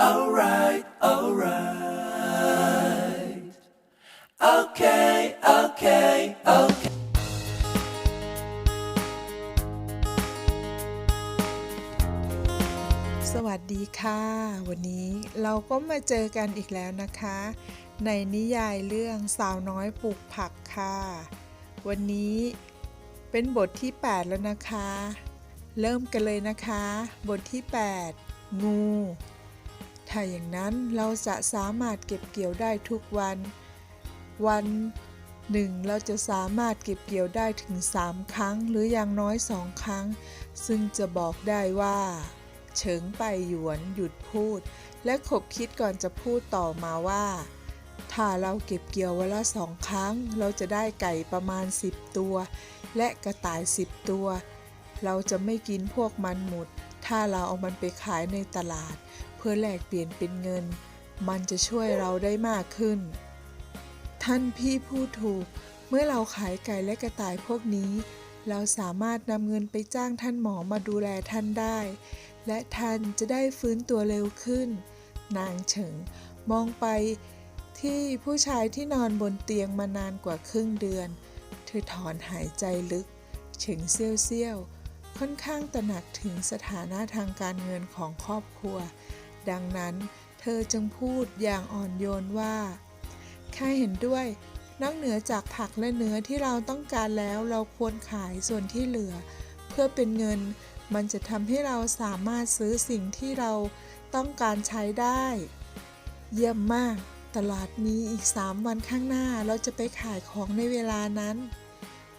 alright, alright. Okay, okay, okay. สวัสดีค่ะ วันนี้เราก็มาเจอกันอีกแล้วนะคะ ในนิยายเรื่องสาวน้อยปลูกผักค่ะ วันนี้เป็นบทที่ 8 แล้วนะคะ เริ่มกันเลยนะคะ บทที่ 8 งู ถ้าอย่างนั้นเราจะสามารถเก็บเกี่ยวได้ทุกวัน วันหนึ่งเราจะสามารถเก็บเกี่ยวได้ถึง 3 ครั้งหรืออย่างน้อย 2 ครั้ง ซึ่งจะบอกได้ว่า เฉิงไปหยวนหยุดพูด และขบคิดก่อนจะพูดต่อมาว่า ถ้าเราเก็บเกี่ยววันละสองครั้ง เราจะได้ไก่ประมาณ 10 ตัว และกระต่าย 10 ตัว เราจะไม่กินพวกมันหมด ถ้าเราเอามันไปขายในตลาด เพื่อแลกเปลี่ยนเป็นเงิน มันจะช่วยเราได้มากขึ้น ท่านพี่พูดถูก เมื่อเราขายไก่และกระต่ายพวกนี้ เราสามารถนำเงินไปจ้างท่านหมอมาดูแลท่านได้ และท่านจะได้ฟื้นตัวเร็วขึ้น นางเฉิงมองไปที่ผู้ชายที่นอนบนเตียงมานานกว่าครึ่งเดือน เธอถอนหายใจลึก เฉิงเซี่ยวเซี่ยวค่อนข้างตระหนักถึงสถานะทางการเงินของครอบครัว ดังนั้น เธอจึงพูดอย่างอ่อนโยนว่าข้าเห็นด้วย นอกเหนือจากผักและเนื้อที่เราต้องการแล้วเราควรขายส่วนที่เหลือ เพื่อเป็นเงิน มันจะทำให้เราสามารถซื้อสิ่งที่เราต้องการใช้ได้ เยี่ยมมาก ตลาดมีอีก 3 วันข้างหน้าเราจะไปขายของในเวลานั้น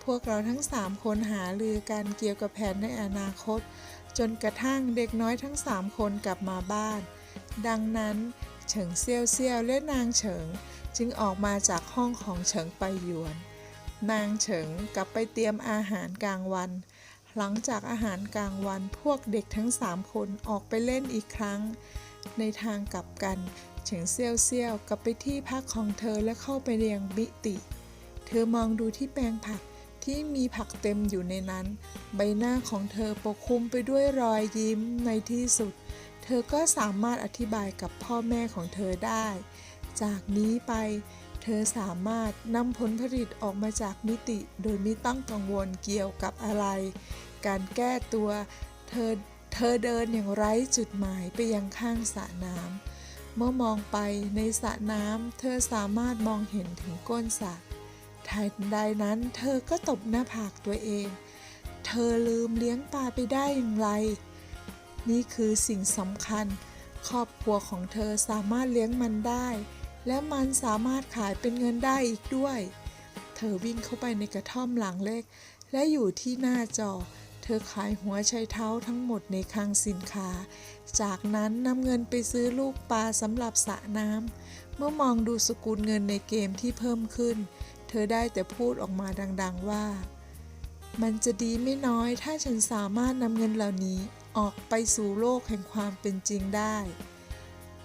พวกเราทั้ง 3 คนหาลือกันเกี่ยวกับแผนในอนาคต จนกระทั่งเด็กน้อยทั้ง3คนกลับมาบ้าน ดังนั้นเฉิงเซี่ยวเซี่ยวและนางเฉิงจึงออกมาจากห้องของเฉิงไปหยวน นางเฉิงกลับไปเตรียมอาหารกลางวัน หลังจากอาหารกลางวันพวกเด็กทั้งสามคนออกไปเล่นอีกครั้ง ในทางกลับกันเฉิงเซี่ยวเซี่ยวกลับไปที่พักของเธอและเข้าไปเรียงมิติ เธอมองดูที่แปลงผัก ที่มีผักเต็มอยู่ในนั้น ใบหน้าของเธอปกคลุมไปด้วยรอยยิ้มในที่สุด เธอก็สามารถอธิบายกับพ่อแม่ของเธอได้ จากนี้ไป เธอสามารถนำผลผลิตออกมาจากมิติ โดยไม่ต้องกังวลเกี่ยวกับอะไร การแก้ตัว เธอเธอเดินอย่างไร้จุดหมายไปยังข้างสระน้ำเมื่อมองไปในสระน้ำเธอสามารถมองเห็นถึงก้นสระ ทันใดนั้นเธอก็ตบหน้าผากตัวเอง เธอลืมเลี้ยงปลาไปได้อย่างไร นี่คือสิ่งสำคัญ ครอบครัวของเธอสามารถเลี้ยงมันได้ และมันสามารถขายเป็นเงินได้อีกด้วย เธอวิ่งเข้าไปในกระท่อมหลังเล็ก และอยู่ที่หน้าจอ เธอขายหัวไชเท้าทั้งหมดในคลังสินค้า จากนั้นนำเงินไปซื้อลูกปลาสำหรับสระน้ำเมื่อมองดูสกุลเงินในเกมที่เพิ่มขึ้น เธอได้แต่พูดออกมาดัง ๆว่า มันจะดีไม่น้อยถ้าฉันสามารถนำเงินเหล่านี้ออกไปสู่โลกแห่งความเป็นจริงได้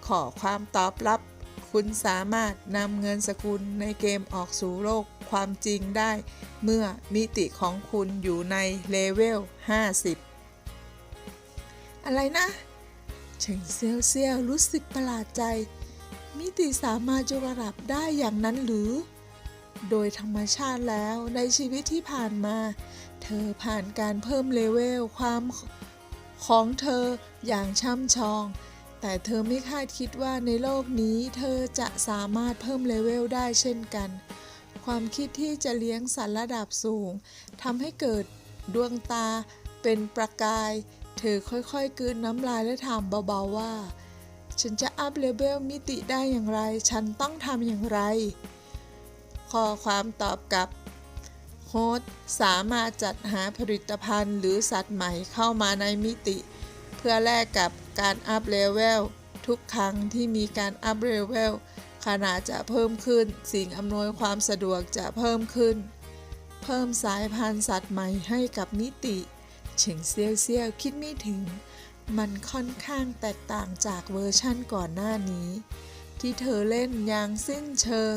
ขอความตอบรับ คุณสามารถนำเงินสกุลในเกมออกสู่โลกความจริงได้ เมื่อมิติของคุณอยู่ในเลเวล 50 อะไรนะเฉิงเซียวเซียวรู้สึกประหลาดใจ มิติสามารถยกระดับได้อย่างนั้นหรือ โดยธรรมชาติแล้วในชีวิตที่ผ่านมา เธอผ่านการเพิ่มเลเวลความของเธออย่างช่ำชอง แต่เธอไม่คาดคิดว่าในโลกนี้เธอจะสามารถเพิ่มเลเวลได้เช่นกัน ความคิดที่จะเลี้ยงสัตว์ระดับสูงทำให้เกิดดวงตาเป็นประกาย เธอค่อยๆกืนน้ำลายและถามเบาๆว่า ฉันจะอัพเลเวลมิติได้อย่างไร ฉันต้องทำอย่างไร ข้อความตอบกลับโฮสต์สามารถจัดหาผลิตภัณฑ์หรือสัตว์ใหม่เข้ามาในมิติ เพื่อแลกกับการอัพเลเวลทุกครั้งที่มีการอัพเลเวลขนาดจะเพิ่มขึ้น สิ่งอำนวยความสะดวกจะเพิ่มขึ้น เพิ่มสายพันธุ์สัตว์ใหม่ให้กับมิติเฉิงเซียวเซียวคิดไม่ถึง มันค่อนข้างแตกต่างจากเวอร์ชั่นก่อนหน้านี้ ที่เธอเล่นอย่างสิ้นเชิง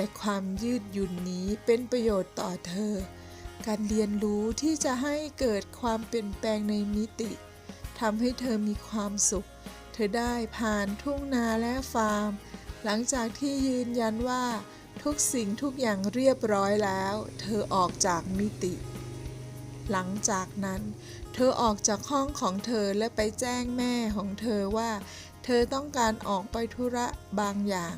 แต่ความยืดหยุ่นนี้เป็นประโยชน์ต่อเธอ การเรียนรู้ที่จะให้เกิดความเปลี่ยนแปลงในมิติทำให้เธอมีความสุข เธอได้ผ่านทุ่งนาและฟาร์ม หลังจากที่ยืนยันว่าทุกสิ่งทุกอย่างเรียบร้อยแล้ว เธอออกจากมิติ หลังจากนั้น เธอออกจากห้องของเธอและไปแจ้งแม่ของเธอว่า เธอต้องการออกไปธุระบางอย่าง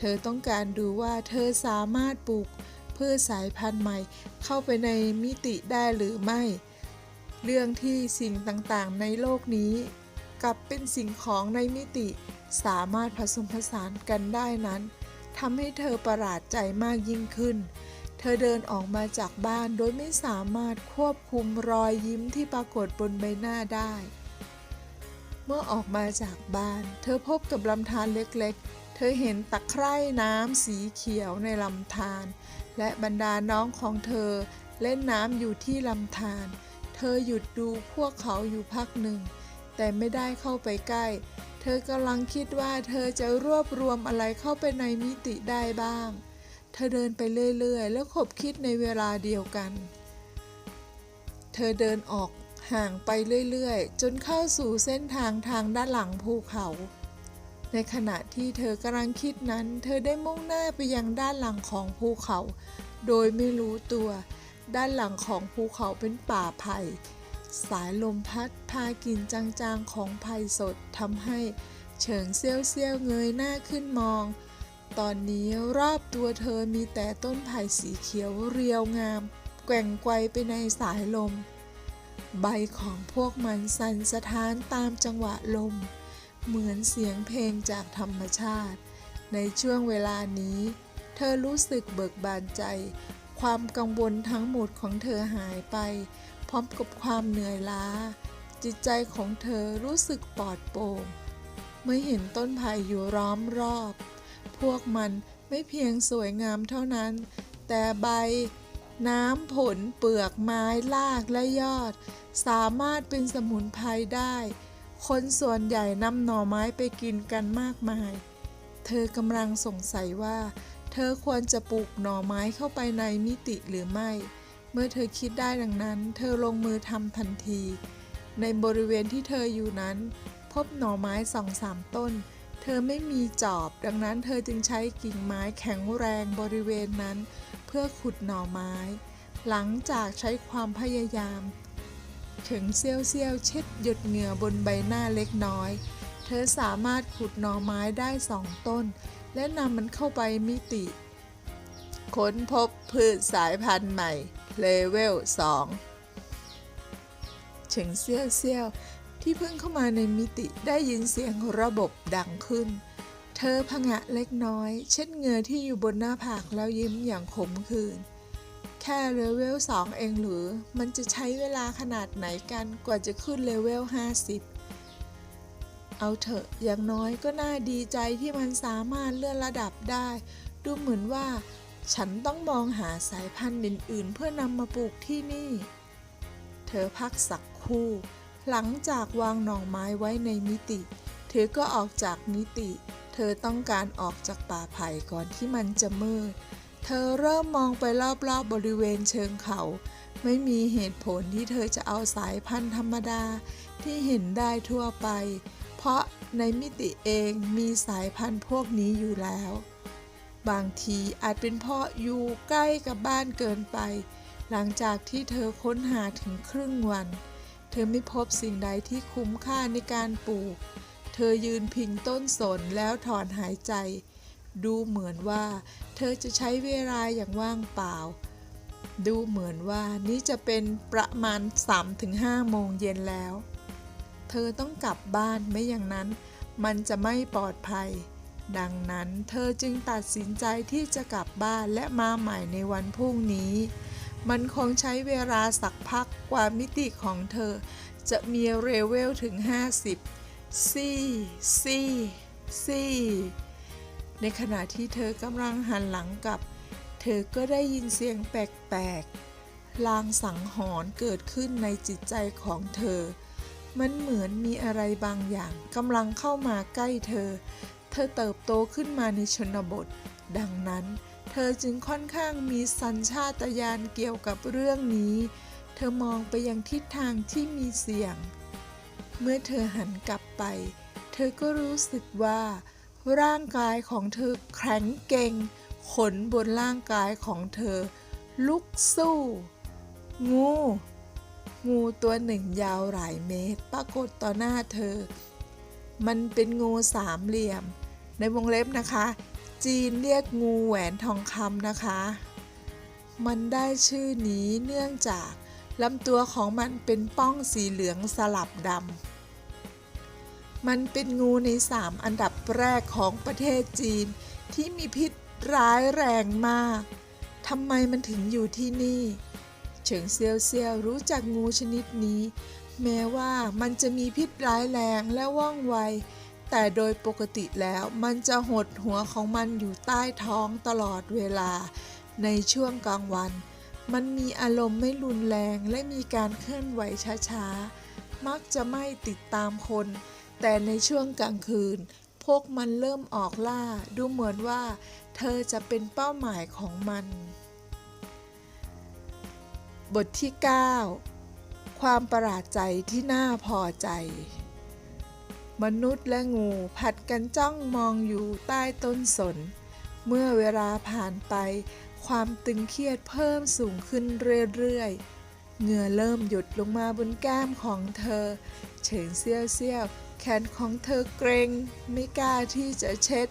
เธอต้องการดูว่าเธอสามารถปลูกพืชสายพันธุ์ใหม่ เข้าไปในมิติได้หรือไม่ เรื่องที่สิ่งต่างๆ ในโลกนี้กลับเป็นสิ่งของในมิติสามารถผสมผสานกันได้นั้นทำให้เธอประหลาดใจมากยิ่งขึ้น เธอเดินออกมาจากบ้านโดยไม่สามารถควบคุมรอยยิ้มที่ปรากฏบนใบหน้าได้ เมื่อออกมาจากบ้าน เธอพบกับลำธารเล็กๆ ธอเห็นตะไคร่น้ำสีเขียวในลำธารและบรรดาน้องของเธอเล่นน้ำอยู่ที่ลำธารเธอหยุดดูพวกเขาอยู่พักหนึ่ง แต่ไม่ได้เข้าไปใกล้ เธอกำลังคิดว่าเธอจะรวบรวมอะไรเข้าไปในมิติได้บ้าง เธอเดินไปเรื่อยๆ แล้วขบคิดในเวลาเดียวกัน เธอเดินออกห่างไปเรื่อยๆ จนเข้าสู่เส้นทางทางด้านหลังภูเขา ในขณะที่เธอกำลังคิดนั้น เธอได้มุ่งหน้าไปยังด้านหลังของภูเขา โดยไม่รู้ตัว ด้านหลังของภูเขาเป็นป่าไผ่ สายลมพัดพากินจางๆของไผ่สดทำให้เฉิงเซี่ยวเซี่ยวๆเงยหน้าขึ้นมอง ตอนนี้รอบตัวเธอมีแต่ต้นไผ่สีเขียวเรียวงาม แกว่งไกวไปในสายลม ใบของพวกมันสั่นสะท้านตามจังหวะลม เหมือนเสียงเพลงจากธรรมชาติ ในช่วงเวลานี้ เธอรู้สึกเบิกบานใจ ความกังวลทั้งหมดของเธอหายไป พร้อมกับความเหนื่อยล้า จิตใจของเธอรู้สึกปลอดโปร่ง เมื่อเห็นต้นไผ่อยู่ล้อมรอบ พวกมันไม่เพียงสวยงามเท่านั้น แต่ใบ น้ำผลเปลือกไม้รากและยอด สามารถเป็นสมุนไพรได้ คนส่วนใหญ่นำหน่อไม้ไปกินกันมากมาย เธอกำลังสงสัยว่า เธอควรจะปลูกหน่อไม้เข้าไปในมิติหรือไม่ เมื่อเธอคิดได้ดังนั้น เธอลงมือทำทันที ในบริเวณที่เธออยู่นั้น พบหน่อไม้สองสามต้น เธอไม่มีจอบ ดังนั้นเธอจึงใช้กิ่งไม้แข็งแรงบริเวณนั้น เพื่อขุดหน่อไม้ หลังจากใช้ความพยายาม ถึงเซี่ยวเซี่ยวๆเช็ดหยดเหงื่อบนใบหน้าเล็กน้อย เธอสามารถขุดหน่อไม้ได้สองต้น และนำมันเข้าไปมิติ ค้นพบพืชสายพันธุ์ใหม่เลเวล2เฉิงเซี่ยวเซี่ยวที่เพิ่งเข้ามาในมิติได้ยินเสียงระบบดังขึ้น เธอผงะเล็กน้อย เช็ดเหงื่อที่อยู่บนหน้าผากแล้วยิ้มอย่างขมขื่น แค่เลเวล2เองหรือ มันจะใช้เวลาขนาดไหนกันกว่าจะขึ้นเลเวล50 เอาเถอะอย่างน้อยก็น่าดีใจที่มันสามารถเลื่อนระดับได้ ดูเหมือนว่า ฉันต้องมองหาสายพันธุ์อื่นๆ เพื่อนำมาปลูกที่นี่ เธอพักสักครู่ หลังจากวางหน่อไม้ไว้ในมิติ เธอก็ออกจากมิติ เธอต้องการออกจากป่าไผ่ก่อนที่มันจะมืด เธอเริ่มมองไปรอบๆบบริเวณเชิงเขา ไม่มีเหตุผลที่เธอจะเอาสายพันธุ์ธรรมดาที่เห็นได้ทั่วไป เพราะในมิติเองมีสายพันธุ์พวกนี้อยู่แล้ว บางทีอาจเป็นเพราะอยู่ใกล้กับบ้านเกินไป หลังจากที่เธอค้นหาถึงครึ่งวัน เธอไม่พบสิ่งใดที่คุ้มค่าในการปลูก เธอยืนพิงต้นสนแล้วถอนหายใจ ดูเหมือนว่า เธอจะใช้เวลาอย่างว่างเปล่า ดูเหมือนว่านี่จะเป็นประมาณ 3-5 โมงเย็นแล้ว เธอต้องกลับบ้านไม่อย่างนั้น มันจะไม่ปลอดภัย ดังนั้นเธอจึงตัดสินใจที่จะกลับบ้านและมาใหม่ในวันพรุ่งนี้ มันคงใช้เวลาสักพักกว่ามิติของเธอ จะมีเรเวลถึง 50ซี่ซี่ซี่ ในขณะที่เธอกำลังหันหลังกลับ เธอก็ได้ยินเสียงแปลกๆ ลางสังหรณ์เกิดขึ้นในจิตใจของเธอ มันเหมือนมีอะไรบางอย่างกำลังเข้ามาใกล้เธอ เธอเติบโตขึ้นมาในชนบท ดังนั้น เธอจึงค่อนข้างมีสัญชาตญาณเกี่ยวกับเรื่องนี้ เธอมองไปยังทิศทางที่มีเสียง เมื่อเธอหันกลับไป เธอก็รู้สึกว่า ร่างกายของเธอแข็งเก่ง ขนบนร่างกายของเธอ ลุกสู้ งู งูตัวหนึ่งยาวหลายเมตร ปรากฏต่อหน้าเธอ มันเป็นงูสามเหลี่ยม ในวงเล็บนะคะ จีนเรียกงูแหวนทองคำนะคะ มันได้ชื่อนี้เนื่องจากลำตัวของมันเป็นป้องสีเหลืองสลับดำ มันเป็นงูในสามอันดับแรกของประเทศจีน ที่มีพิษร้ายแรงมาก ทำไมมันถึงอยู่ที่นี่ เฉิงเซียวเซียวรู้จักงูชนิดนี้ แม้ว่ามันจะมีพิษร้ายแรงและว่องไว แต่โดยปกติแล้วมันจะหดหัวของมันอยู่ใต้ท้องตลอดเวลา ในช่วงกลางวัน มันมีอารมณ์ไม่รุนแรงและมีการเคลื่อนไหวช้าๆ มักจะไม่ติดตามคน แต่ในช่วงกลางคืน พวกมันเริ่มออกล่า ดูเหมือนว่า เธอจะเป็นเป้าหมายของมัน บทที่ 9 ความประหลาดใจที่น่าพอใจ มนุษย์และงูผัดกันจ้องมองอยู่ใต้ต้นสน เมื่อเวลาผ่านไป ความตึงเครียดเพิ่มสูงขึ้นเรื่อยๆเหงื่อเริ่มหยุดลงมาบนแก้มของเธอ เฉิงเซี่ยวเซี่ยว แขนของเธอเกรงไม่กล้าที่จะเช็ด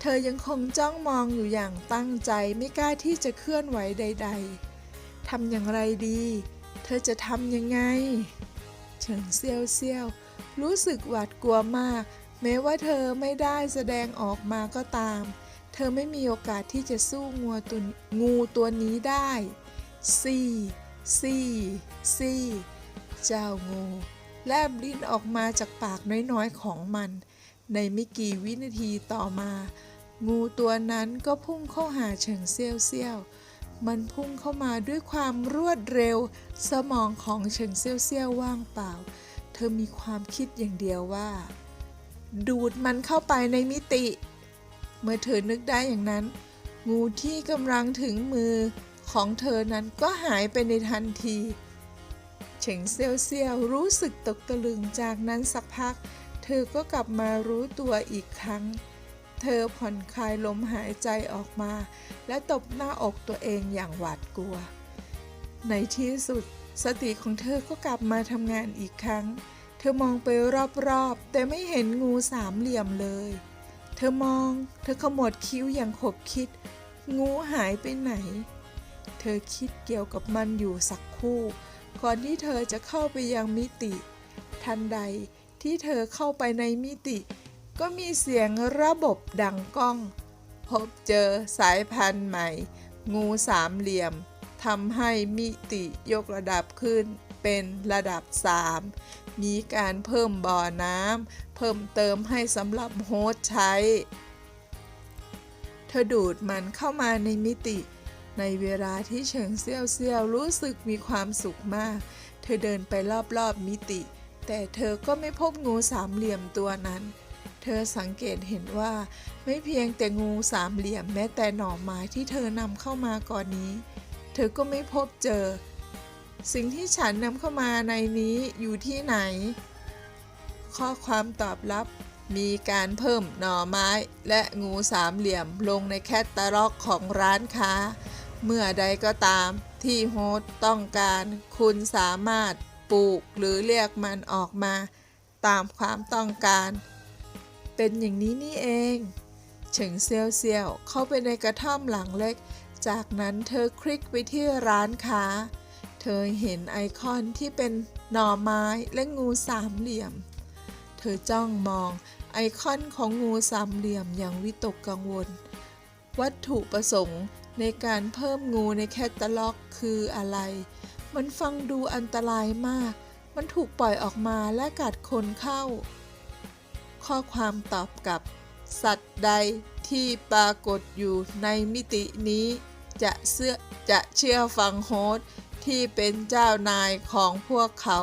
เธอยังคงจ้องมองอยู่อย่างตั้งใจไม่กล้าที่จะเคลื่อนไหวใด ๆทำอย่างไรดี เธอจะทำยังไง เฉิงเซี่ยวเซี่ยวรู้สึกหวาดกลัวมาก แม้ว่าเธอไม่ได้แสดงออกมาก็ตาม เธอไม่มีโอกาสที่จะสู้งูตัวงูตัวนี้ได้ซี่ซี่ซี่เจ้างู แลบลิ้นออกมาจากปากน้อยๆของมัน ในไม่กี่วินาทีต่อมา งูตัวนั้นก็พุ่งเข้าหาเฉิงเซี่ยวเซี่ยวมันพุ่งเข้ามาด้วยความรวดเร็ว สมองของเฉิงเซี่ยวเซี่ยวว่างเปล่า เธอมีความคิดอย่างเดียวว่า ดูดมันเข้าไปในมิติ เมื่อเธอนึกได้อย่างนั้น งูที่กำลังถึงมือของเธอนั้นก็หายไปในทันที เฉิงเซียวเซียวรู้สึกตกตะลึงจากนั้นสักพัก เธอก็กลับมารู้ตัวอีกครั้ง เธอผ่อนคลายลมหายใจออกมา และตบหน้าอกตัวเองอย่างหวาดกลัว ในที่สุด สติของเธอก็กลับมาทำงานอีกครั้ง เธอมองไปรอบๆ แต่ไม่เห็นงูสามเหลี่ยมเลย เธอมอง เธอขมวดคิ้วอย่างขบคิด งูหายไปไหน เธอคิดเกี่ยวกับมันอยู่สักครู่ ก่อนที่เธอจะเข้าไปยังมิติ ทันใดที่เธอเข้าไปในมิติ ก็มีเสียงระบบดังก้อง พบเจอสายพันธุ์ใหม่ งูสามเหลี่ยมทำให้มิติยกระดับขึ้นเป็นระดับ 3 มีการเพิ่มบ่อน้ำเพิ่มเติมให้สำหรับโฮสใช้ เธอดูดมันเข้ามาในมิติ ในเวลาที่เฉิงเซี่ยวเซี่ยวรู้สึกมีความสุขมาก เธอเดินไปรอบๆมิติ แต่เธอก็ไม่พบงูสามเหลี่ยมตัวนั้น เธอสังเกตเห็นว่า ไม่เพียงแต่งูสามเหลี่ยมแม้แต่หน่อไม้ที่เธอนำเข้ามาก่อนนี้ เธอก็ไม่พบเจอ สิ่งที่ฉันนำเข้ามาในนี้อยู่ที่ไหน ข้อความตอบรับมีการเพิ่มหน่อไม้และงูสามเหลี่ยมลงในแคตตาล็อกของร้านค้า เมื่อใดก็ตามที่โฮสต์ต้องการคุณสามารถปลูกหรือเรียกมันออกมา ตามความต้องการ เป็นอย่างนี้นี่เองเฉิงเซียวเซียวเข้าไปในกระท่อมหลังเล็ก จากนั้นเธอคลิกไปที่ร้านค้า เธอเห็นไอคอนที่เป็นหน่อไม้และงูสามเหลี่ยม เธอจ้องมองไอคอนของงูสามเหลี่ยมอย่างวิตกกังวล วัตถุประสงค์ ในการเพิ่มงูในแคตตาล็อกคืออะไร มันฟังดูอันตรายมาก มันถูกปล่อยออกมาและกัดคนเข้า ข้อความตอบกลับ สัตว์ใดที่ปรากฏอยู่ในมิตินี้ จะเชื่อจะเชื่อฟังโฮสที่เป็นเจ้านายของพวกเขา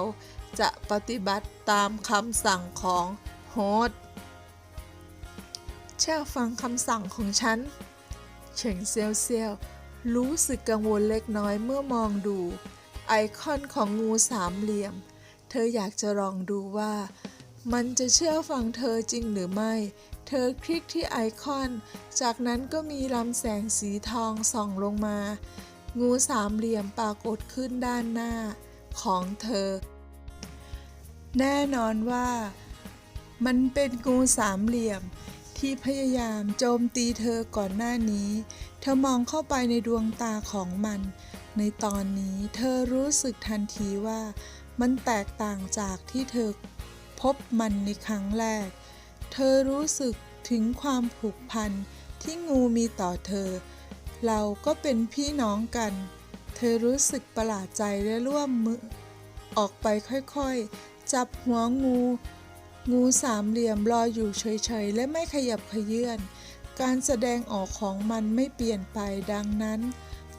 จะปฏิบัติตามคำสั่งของโฮสเชื่อฟังคำสั่งของฉัน เฉิงเซียวเซียวรู้สึกกังวลเล็กน้อยเมื่อมองดู ไอคอนของงูสามเหลี่ยม เธออยากจะลองดูว่า มันจะเชื่อฟังเธอจริงหรือไม่ เธอคลิกที่ไอคอน จากนั้นก็มีลำแสงสีทองส่องลงมา งูสามเหลี่ยมปรากฏขึ้นด้านหน้าของเธอ แน่นอนว่า มันเป็นงูสามเหลี่ยม ที่พยายามโจมตีเธอก่อนหน้านี้ เธอมองเข้าไปในดวงตาของมัน ในตอนนี้เธอรู้สึกทันทีว่า มันแตกต่างจากที่เธอพบมันในครั้งแรก เธอรู้สึกถึงความผูกพันที่งูมีต่อเธอ เราก็เป็นพี่น้องกัน เธอรู้สึกประหลาดใจและร่วมมือ ออกไปค่อยๆ จับหัวงู งูสามเหลี่ยมรออยู่เฉยๆ และไม่ขยับขยื่น การแสดงออกของมันไม่เปลี่ยนไปดังนั้น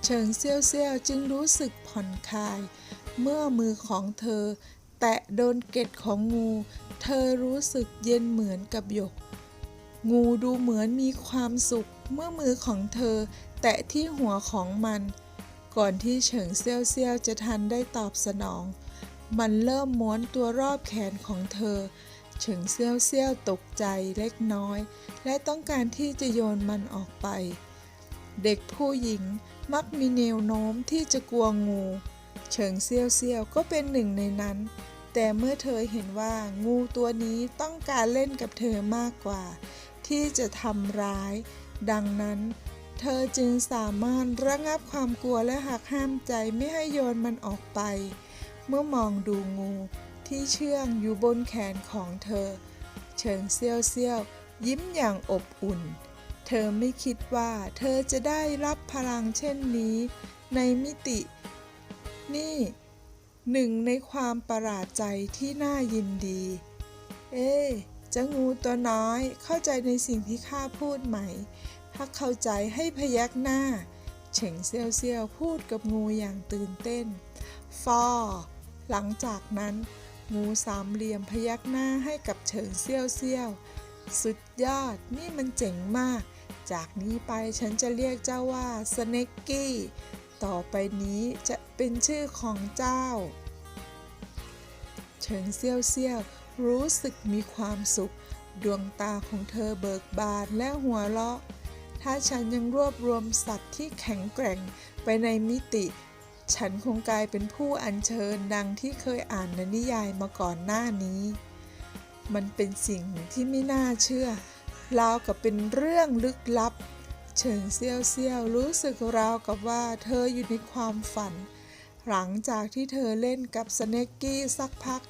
เฉิงเซี่ยวเซี่ยวจึงรู้สึกผ่อนคลาย เมื่อมือของเธอ แตะโดนเกล็ดของงู เธอรู้สึกเย็นเหมือนกับหยก งูดูเหมือนมีความสุข เมื่อมือของเธอ แตะที่หัวของมัน ก่อนที่เฉิงเซี่ยวเซี่ยวจะทันได้ตอบสนอง มันเริ่มม้วนตัวรอบแขนของเธอ เฉิงเซี่ยวเซี่ยวตกใจเล็กน้อย และต้องการที่จะโยนมันออกไป เด็กผู้หญิงมักมีแนวโน้มที่จะกลัวงู เฉิงเซี่ยวเซี่ยวก็เป็นหนึ่งในนั้น แต่เมื่อเธอเห็นว่างูตัวนี้ต้องการเล่นกับเธอมากกว่า ที่จะทำร้าย ดังนั้นเธอจึงสามารถระงับความกลัวและหักห้ามใจไม่ให้โยนมันออกไป เมื่อมองดูงู ที่เชื่องอยู่บนแขนของเธอเฉิงเซี่ยวเซี่ยวยิ้มอย่างอบอุ่น เธอไม่คิดว่าเธอจะได้รับพลังเช่นนี้ ในมิติ นี่ หนึ่งในความประหลาดใจที่น่ายินดี เอ๊เจ้างูตัวน้อยเข้าใจในสิ่งที่ข้าพูดไหม ถ้าเข้าใจให้พยักหน้า เฉิงเซียวเซียวพูดกับงูอย่างตื่นเต้น ฟอ หลังจากนั้น งูสามเหลี่ยมพยักหน้าให้กับเฉิงเซี่ยวเซี่ยวสุดยอดนี่มันเจ๋งมาก จากนี้ไปฉันจะเรียกเจ้าว่าสเนกกี้ต่อไปนี้จะเป็นชื่อของเจ้า เฉิงเซี่ยวเซี่ยวรู้สึกมีความสุข ดวงตาของเธอเบิกบานและหัวเราะ ถ้าฉันยังรวบรวมสัตว์ที่แข็งแกร่งไปในมิติ ฉันคงกลายเป็นผู้อัญเชิญดังที่เคยอ่านในนิยายมาก่อนหน้านี้ มันเป็นสิ่งที่ไม่น่าเชื่อ ราวกับเป็นเรื่องลึกลับ เฉิงเซี่ยวเซี่ยวรู้สึกราวกับว่าเธออยู่ในความฝัน หลังจากที่เธอเล่นกับสเนกกี้สักพัก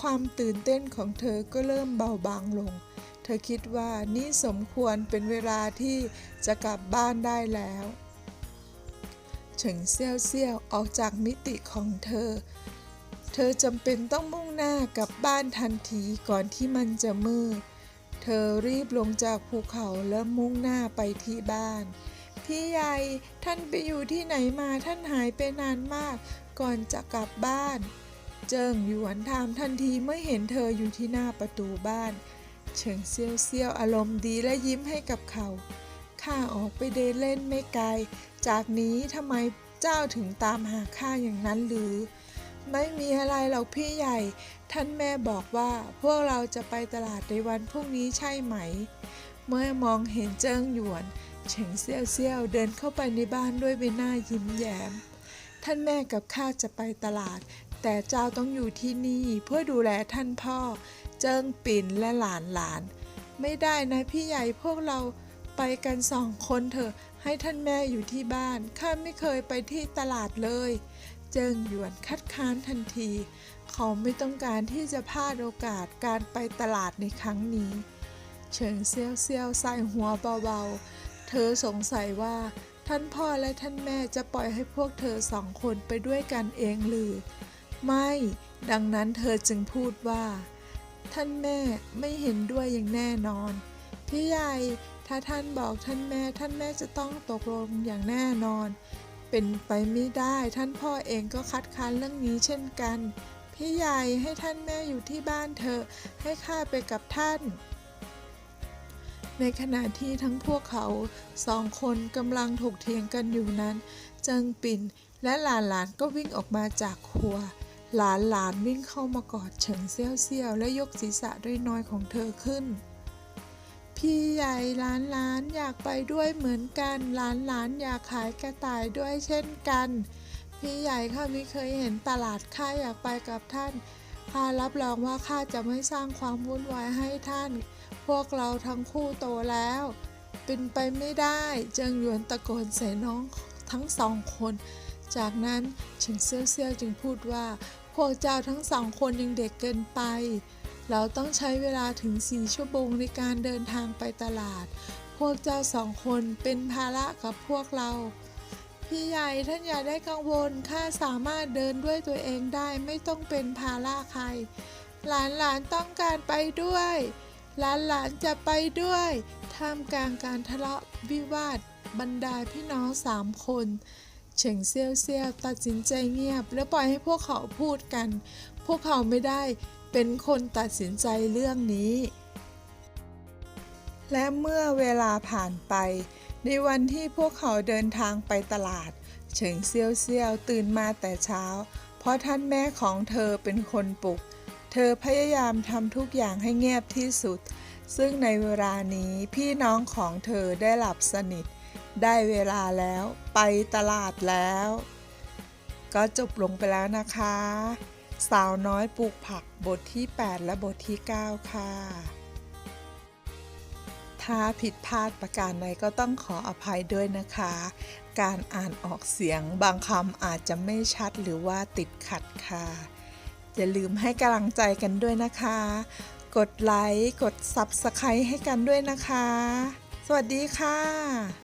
ความตื่นเต้นของเธอก็เริ่มเบาบางลง เธอคิดว่านี่สมควรเป็นเวลาที่จะกลับบ้านได้แล้ว เฉิงเซี่ยวเซี่ยวออกจากมิติของเธอ เธอจำเป็นต้องมุ่งหน้ากลับบ้านทันทีก่อนที่มันจะมืด เธอรีบลงจากภูเขาแล้วมุ่งหน้าไปที่บ้าน พี่ใหญ่ท่านไปอยู่ที่ไหนมาท่านหายไปนานมากก่อนจะกลับบ้าน เจิงหยวนถามทันทีเมื่อเห็นเธออยู่ที่หน้าประตูบ้าน เฉิงเซี่ยวเซี่ยวอารมณ์ดีและยิ้มให้กับเขาข้าออกไปเดินเล่นไม่ไกล จากนี้ทำไมเจ้าถึงตามหาข้าอย่างนั้นหรือ ไม่มีอะไรหรอกพี่ใหญ่ ท่านแม่บอกว่าพวกเราจะไปตลาดในวันพรุ่งนี้ใช่ไหม เมื่อมองเห็นเจิ้งหยวนเฉิงเซี่ยวเซี่ยวเดินเข้าไปในบ้านด้วยใบหน้ายิ้มแย้ม ท่านแม่กับข้าจะไปตลาด แต่เจ้าต้องอยู่ที่นี่เพื่อดูแลท่านพ่อ เจิ้งปิ่นและหลานหลาน ไม่ได้นะพี่ใหญ่พวกเราไปกันสองคนเถอะ ให้ท่านแม่อยู่ที่บ้าน ข้าไม่เคยไปที่ตลาดเลย เจิงหยวนคัดค้านทันที เขาไม่ต้องการที่จะพลาดโอกาสการไปตลาดในครั้งนี้ เฉิงเซียวเซียวใส่หัวเบาๆ เธอสงสัยว่าท่านพ่อและท่านแม่จะปล่อยให้พวกเธอสองคนไปด้วยกันเองหรือ ไม่ ดังนั้นเธอจึงพูดว่า ท่านแม่ไม่เห็นด้วยอย่างแน่นอน พี่ใหญ่ ถ้าท่านบอกท่านแม่ท่านแม่จะต้องตกลงอย่างแน่นอน เป็นไปไม่ได้ท่านพ่อเองก็คัดค้านเรื่องนี้เช่นกัน พี่ใหญ่ให้ท่านแม่อยู่ที่บ้านเธอะให้ข้าไปกับท่าน ในขณะที่ทั้งพวกเขาสองคนกำลังถกเถียงกันอยู่นั้น เจิงปิ่นและหลานหลานก็วิ่งออกมาจากครัว หลานหลานวิ่งเข้ามากอดเฉิงเซี่ยวเซี่ยวและยกศีรษะด้วยน้อยของเธอขึ้น พี่ใหญ่หลานหลานอยากไปด้วยเหมือนกันหลานหลานอยากขายกระต่ายด้วยเช่นกัน พี่ใหญ่ข้าม่เคยเห็นตลาดข้าอยากไปกับท่านข้ารับรองว่าข้าจะไม่สร้างความวุ่นวายให้ท่าน พวกเราทั้งคู่โตแล้ว เป็นไปไม่ได้เจิงหยวนตะโกนใส่น้องทั้งสองคน จากนั้นเฉิงเซี่ยวเซี่ยวจึงพูดว่า พวกเจ้าทั้งสองคนยังเด็กเกินไป เราต้องใช้เวลาถึงสี่ชั่วโมงในการเดินทางไปตลาด พวกเจ้าสองคนเป็นภาระกับพวกเรา พี่ใหญ่ท่านอย่าได้กังวล ข้าสามารถเดินด้วยตัวเองได้ไม่ต้องเป็นภาระใคร หลานหลานต้องการไปด้วย หลานหลานจะไปด้วย ท่ามกลางการทะเลาะวิวาท บรรดาพี่น้องสามคนเฉิงเซียวเซียวตัดสินใจเงียบ แล้วปล่อยให้พวกเขาพูดกัน พวกเขาไม่ได้ เป็นคนตัดสินใจเรื่องนี้ และเมื่อเวลาผ่านไป ในวันที่พวกเขาเดินทางไปตลาด เฉิงเซียวเซียวตื่นมาแต่เช้า เพราะท่านแม่ของเธอเป็นคนปลุก เธอพยายามทำทุกอย่างให้เงียบที่สุด ซึ่งในเวลานี้พี่น้องของเธอได้หลับสนิท ได้เวลาแล้วไปตลาดแล้ว ก็จบลงไปแล้วนะคะ สาวน้อยปลูกผักบทที่ 8 และบทที่ 9 ค่ะ ถ้าผิดพลาดประการใดก็ต้องขออภัยด้วยนะคะ การอ่านออกเสียงบางคำอาจจะไม่ชัดหรือว่าติดขัดค่ะ อย่าลืมให้กำลังใจกันด้วยนะคะ กดไลค์ กด Subscribe ให้กันด้วยนะคะ สวัสดีค่ะ